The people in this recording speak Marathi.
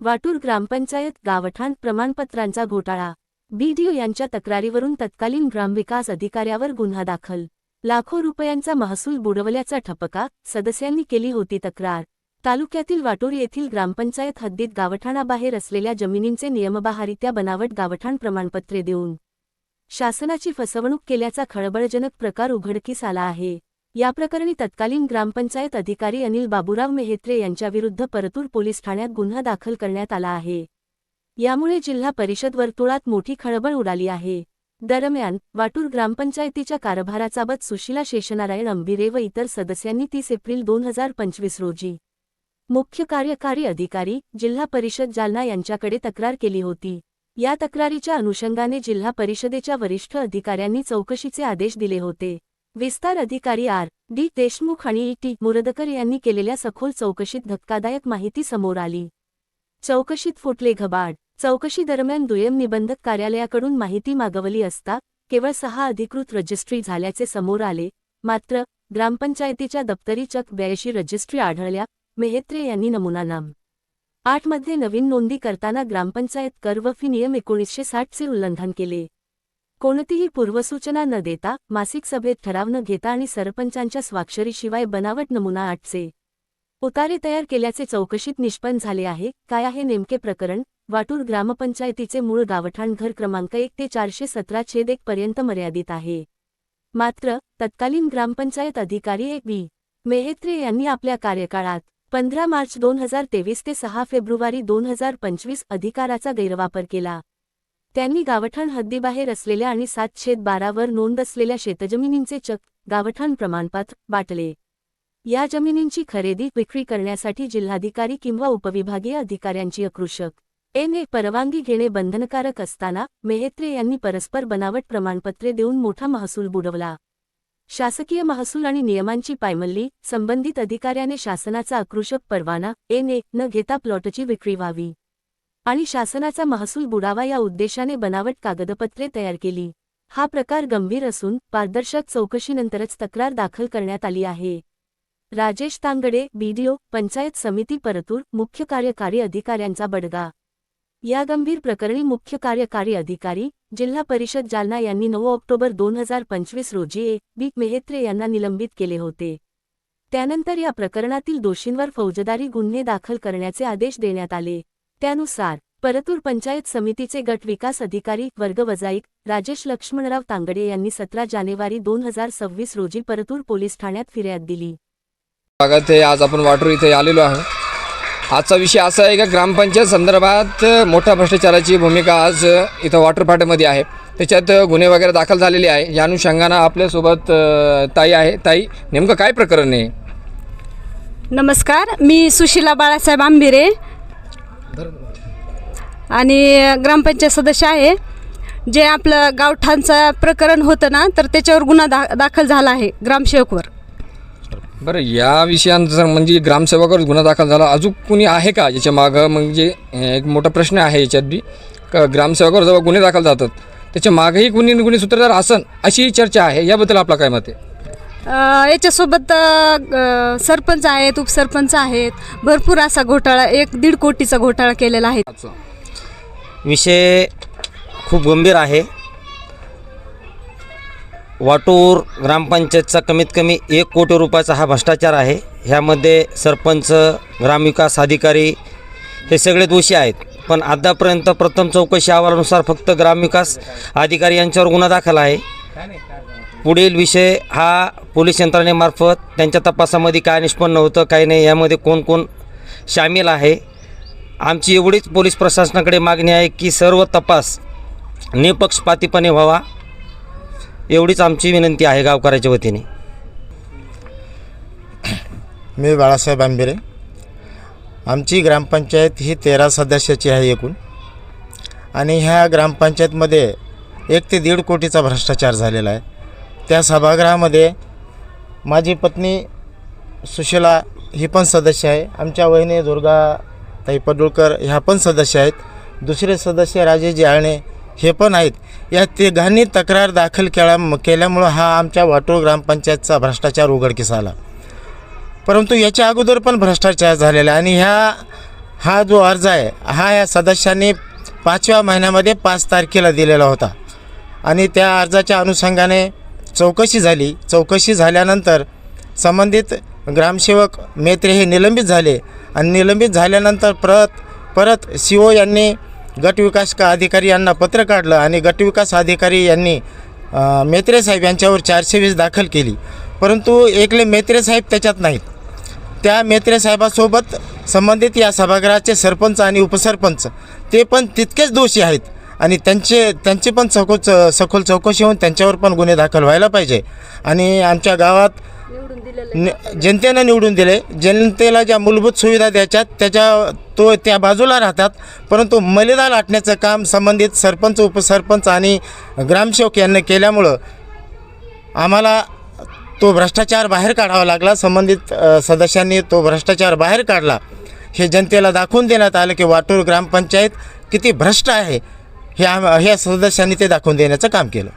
वाटूर ग्रामपंचायत गावठाण प्रमाणपत्रांचा घोटाळा. बीडीओ यांच्या तक्रारीवरून तत्कालीन ग्रामविकास अधिकाऱ्यावर गुन्हा दाखल. लाखो रुपयांचा महसूल बुडवल्याचा ठपका सदस्यांनी केली होती तक्रार. तालुक्यातील वाटूर येथील ग्रामपंचायत हद्दीत गावठाणाबाहेर असलेल्या जमिनींचे नियमबाहारित्या बनावट गावठाण प्रमाणपत्रे देऊन शासनाची फसवणूक केल्याचा खळबळजनक प्रकार उघडकीस आला आहे. या प्रकरणी तत्कालीन ग्रामपंचायत अधिकारी अनिल बाबूराव मेहेत्रे यांच्याविरुद्ध परतूर पोलीस ठाण्यात गुन्हा दाखल करण्यात आला आहे. यामुळे जिल्हा परिषद वर्तुळात मोठी खळबळ उडाली आहे. दरम्यान वाटूर ग्रामपंचायतीच्या कारभाराचाबत सुशीला शेषनारायण अंबिरे व इतर सदस्यांनी तीस एप्रिल दोन हजार पंचवीस रोजी मुख्य कार्यकारी अधिकारी जिल्हा परिषद जालना यांच्याकडे तक्रार केली होती. या तक्रारीच्या अनुषंगाने जिल्हा परिषदेच्या वरिष्ठ अधिकाऱ्यांनी चौकशीचे आदेश दिले होते. विस्तार अधिकारी आर. डी. देशमुख आणि ई. टी. मुरदकर यांनी केलेल्या सखोल चौकशीत धक्कादायक माहिती समोर आली. चौकशीत फुटले घबाड. चौकशी दरम्यान दुय्यम निबंधक कार्यालयाकडून माहिती मागवली असता केवळ सहा अधिकृत रजिस्ट्री झाल्याचे समोर आले. मात्र ग्रामपंचायतीच्या दप्तरी चक ब्याऐंशी रजिस्ट्री आढळल्या. मेहेत्रे यांनी नमुना नाम. आठमध्ये नवीन नोंदी करताना ग्रामपंचायत कर व फी नियम एकोणीसशे साठचे उल्लंघन केले. कोणतीही पूर्वसूचना न देता मासिक सभेत ठराव न घेता आणि सरपंचांच्या स्वाक्षरीशिवाय बनावट नमुना आठचे उतारे तयार केल्याचे चौकशीत निष्पन्न झाले आहे. काय आहे नेमके प्रकरण? वाटूर ग्रामपंचायतीचे मूळ गावठाण घर क्रमांक एक ते चारशे सतरा छेद एक पर्यंत मर्यादित आहे. मात्र तत्कालीन ग्रामपंचायत अधिकारी ए. बी मेहेत्रे यांनी आपल्या कार्यकाळात पंधरा मार्च दोन हजार तेवीस ते सहा फेब्रुवारी दोन हजार पंचवीस अधिकाराचा गैरवापर केला. त्यांनी गावठाण हद्दीबाहेर असलेल्या आणि सात छेद बारावर नोंद असलेल्या शेतजमिनींचे चक गावठाण प्रमाणपत्र बाटले. या जमिनींची खरेदी विक्री करण्यासाठी जिल्हाधिकारी किंवा उपविभागीय अधिकाऱ्यांची अकृषक एन. ए. परवानगी घेणे बंधनकारक असताना मेहेत्रे यांनी परस्पर बनावट प्रमाणपत्रे देऊन मोठा महसूल बुडवला. शासकीय महसूल आणि नियमांची पायमल्ली संबंधित अधिकाऱ्याने शासनाचा आक्रोशक परवाना एन. ए. न घेता प्लॉटची विक्री व्हावी. आणि शासनाचा महसूल बुडावा या उद्देशाने बनावट कागदपत्रे तयार केली. हा प्रकार गंभीर असून पारदर्शक चौकशीनंतरच तक्रार दाखल करण्यात आली आहे. राजेश तांगडे बीडीओ पंचायत समिती परतूर मुख्य कार्यकारी अधिकाऱ्यांचा बडगा. या गंभीर प्रकरणी मुख्य कार्यकारी अधिकारी जिल्हा परिषद जालना यांनी नऊ ऑक्टोबर दोन हजार पंचवीस रोजी ए. बी. मेहेत्रे यांना निलंबित केले होते. त्यानंतर या प्रकरणातील दोषींवर फौजदारी गुन्हे दाखल करण्याचे आदेश देण्यात आले. त्यानुसार परतूर पंचायत समितीचे गट विकास अधिकारी वर्ग वजाईक राजेश लक्ष्मणराव तांगडे यांनी सतरा जानेवारी दोन हजार सव्वीस रोजी परतूर पोलीस ठाण्यात फिर्याद दिली. भागात हे आज आपण वाटूर इथे आलेलो आहोत. आजचा विषय असा आहे का ग्रामपंचायत संदर्भात मोठ्या भ्रष्टाचाराची भूमिका आज इथं वॉटर फाट्यामध्ये आहे. त्याच्यात गुन्हे वगैरे दाखल झालेले आहे. या अनुषंगानं आपल्यासोबत ताई आहे. ताई नेमकं काय प्रकरण आहे? नमस्कार. मी सुशिला बाळासाहेब आंबिरे आणि ग्रामपंचायत सदस्य आहे. जे आपलं गावठाणचं प्रकरण होतं ना तर त्याच्यावर गुन्हा दा दाखल झाला आहे ग्रामसेवकवर. बरं या विषयांचा म्हणजे ग्रामसेवकावर गुन्हा दाखल झाला. अजून कुणी आहे का याच्या मागं? म्हणजे एक मोठा प्रश्न आहे याच्यात बी का ग्रामसेवकावर जेव्हा गुन्हे दाखल जातात त्याच्या मागेही कुणी कुणी सूत्रधार असन अशी चर्चा आहे. याबद्दल आपला काय मत आहे? याच्यासोबत सरपंच आहेत उपसरपंच आहेत. भरपूर असा घोटाळा एक दीड कोटीचा घोटाळा केलेला आहे. विषय खूप गंभीर आहे. वाटूर ग्रामपंचायतचा कमीत कमी एक कोटी रुपयाचा हा भ्रष्टाचार आहे. ह्यामध्ये सरपंच ग्रामविकास अधिकारी हे सगळे दोषी आहेत. पण आतापर्यंत प्रथम चौकशी अहवालानुसार फक्त ग्रामविकास अधिकारी यांच्यावर गुन्हा दाखल आहे. पुढील विषय हा पोलीस यंत्रणेमार्फत त्यांच्या तपासामध्ये काय निष्पन्न होतं काय नाही यामध्ये कोण कोण सामील आहे? आमची एवढीच पोलीस प्रशासनाकडे मागणी आहे की सर्व तपास निपक्षपातीपणे व्हावा एवढीच आमची विनंती आहे गावकऱ्याच्या वतीने. मी बाळासाहेब आंबेरे. आमची ग्रामपंचायत ही तेरा सदस्याची आहे एकूण. आणि ह्या ग्रामपंचायतमध्ये एक ते दीड कोटीचा भ्रष्टाचार झालेला आहे. त्या सभागृहामध्ये माझी पत्नी सुशीला ही पण सदस्य आहे. आमच्या वहिनी दुर्गा ताई पडुळकर ह्या पण सदस्य आहेत. दुसरे सदस्य राजेश आळणे हे पण आहेत. या तिघांनी तक्रार दाखल केल्या केल्यामुळं हा आमच्या वाटूळ ग्रामपंचायतचा भ्रष्टाचार उघडकीस आला परंतु याच्या अगोदर पण भ्रष्टाचार झालेला आणि ह्या हा जो अर्ज आहे हा या सदस्यांनी पाचव्या महिन्यामध्ये पाच तारखेला दिलेला होता. आणि त्या अर्जाच्या अनुषंगाने चौकशी झाली. चौकशी झाल्यानंतर संबंधित ग्रामसेवक मेत्रे हे निलंबित झाले आणि निलंबित झाल्यानंतर परत परत सी ओ यांनी गटविकास का अधिकारी यांना पत्र काढलं आणि गटविकास अधिकारी यांनी मेत्रे साहेब यांच्यावर चारशे वीस दाखल केली. परंतु एकले मेत्रे साहेब त्याच्यात नाहीत. त्या मेत्रे साहेबासोबत संबंधित या सभागृहाचे सरपंच आणि उपसरपंच ते पण तितकेच दोषी आहेत. आणि त्यांचे त्यांची पण सखोल च- सखोल चौकशी होऊन त्यांच्यावर पण गुन्हे दाखल व्हायला पाहिजे. आणि आमच्या गावात नि जनतेनं निवडून दिले. जनतेला ज्या मूलभूत सुविधा द्यायच्यात त्याच्या तो त्या बाजूला राहतात. परंतु मलिदा लाटण्याचं काम संबंधित सरपंच उपसरपंच आणि ग्रामसेवक यांनी केल्यामुळं आम्हाला तो भ्रष्टाचार बाहेर काढावा लागला. संबंधित सदस्यांनी तो भ्रष्टाचार बाहेर काढला. हे जनतेला दाखवून देण्यात आलं की वाटूर ग्रामपंचायत किती भ्रष्ट आहे. हे आम ह्या सदस्यांनी ते दाखवून देण्याचं काम केलं.